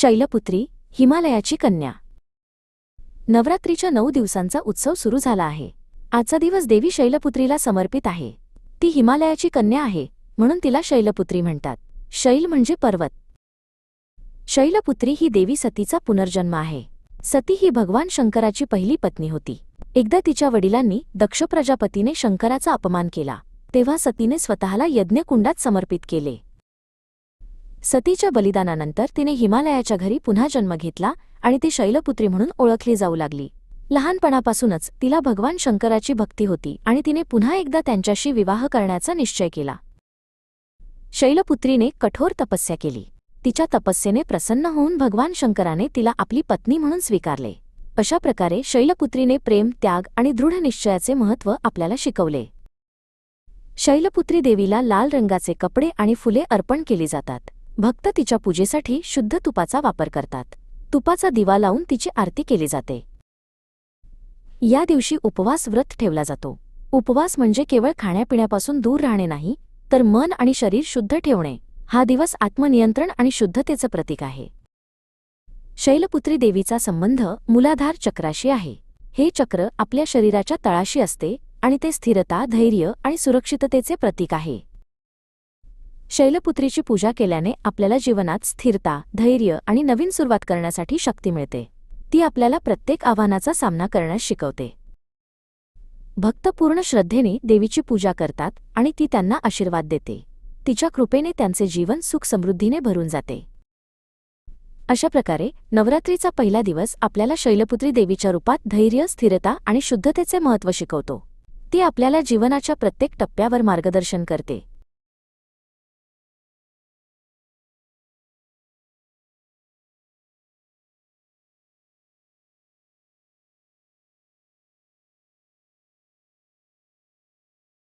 शैलपुत्री हिमालयाची कन्या. नवरात्रीच्या नऊ दिवसांचा उत्सव सुरू झाला आहे. आजचा दिवस देवी शैलपुत्रीला समर्पित आहे. ती हिमालयाची कन्या आहे म्हणून तिला शैलपुत्री म्हणतात. शैल म्हणजे पर्वत. शैलपुत्री ही देवी सतीचा पुनर्जन्म आहे. सती ही भगवान शंकराची पहिली पत्नी होती. एकदा तिच्या वडिलांनी दक्ष प्रजापतीने शंकराचा अपमान केला तेव्हा सतीने स्वतःला यज्ञकुंडात समर्पित केले. सतीच्या बलिदानानंतर तिने हिमालयाच्या घरी पुन्हा जन्म घेतला आणि ती शैलपुत्री म्हणून ओळखली जाऊ लागली. लहानपणापासूनच तिला भगवान शंकराची भक्ती होती आणि तिने पुन्हा एकदा त्यांच्याशी विवाह करण्याचा निश्चय केला. शैलपुत्रीने कठोर तपस्या केली. तिच्या तपस्येने प्रसन्न होऊन भगवान शंकराने तिला आपली पत्नी म्हणून स्वीकारले. अशा प्रकारे शैलपुत्रीने प्रेम त्याग आणि दृढ निश्चयाचे महत्त्व आपल्याला शिकवले. शैलपुत्री देवीला लाल रंगाचे कपडे आणि फुले अर्पण केली जातात. भक्त तिच्या पूजेसाठी शुद्ध तुपाचा वापर करतात. तुपाचा दिवा लावून तिची आरती केली जाते. या दिवशी उपवास व्रत ठेवला जातो. उपवास म्हणजे केवळ खाण्यापिण्यापासून दूर राहणे नाही तर मन आणि शरीर शुद्ध ठेवणे. हा दिवस आत्मनियंत्रण आणि शुद्धतेचं प्रतीक आहे. शैलपुत्री देवीचा संबंध मूलाधार चक्राशी आहे. हे चक्र आपल्या शरीराच्या तळाशी असते आणि ते स्थिरता धैर्य आणि सुरक्षिततेचे प्रतीक आहे. शैलपुत्रीची पूजा केल्याने आपल्याला जीवनात स्थिरता धैर्य आणि नवीन सुरुवात करण्यासाठी शक्ती मिळते. ती आपल्याला प्रत्येक आव्हानाचा सामना करण्यास शिकवते. भक्त पूर्ण श्रद्धेने देवीची पूजा करतात आणि ती त्यांना आशीर्वाद देते. तिच्या कृपेने त्यांचे जीवन सुख समृद्धीने भरून जाते. अशा प्रकारे नवरात्रीचा पहिला दिवस आपल्याला शैलपुत्री देवीच्या रूपात धैर्य स्थिरता आणि शुद्धतेचे महत्त्व शिकवतो. ती आपल्याला जीवनाच्या प्रत्येक टप्प्यावर मार्गदर्शन करते.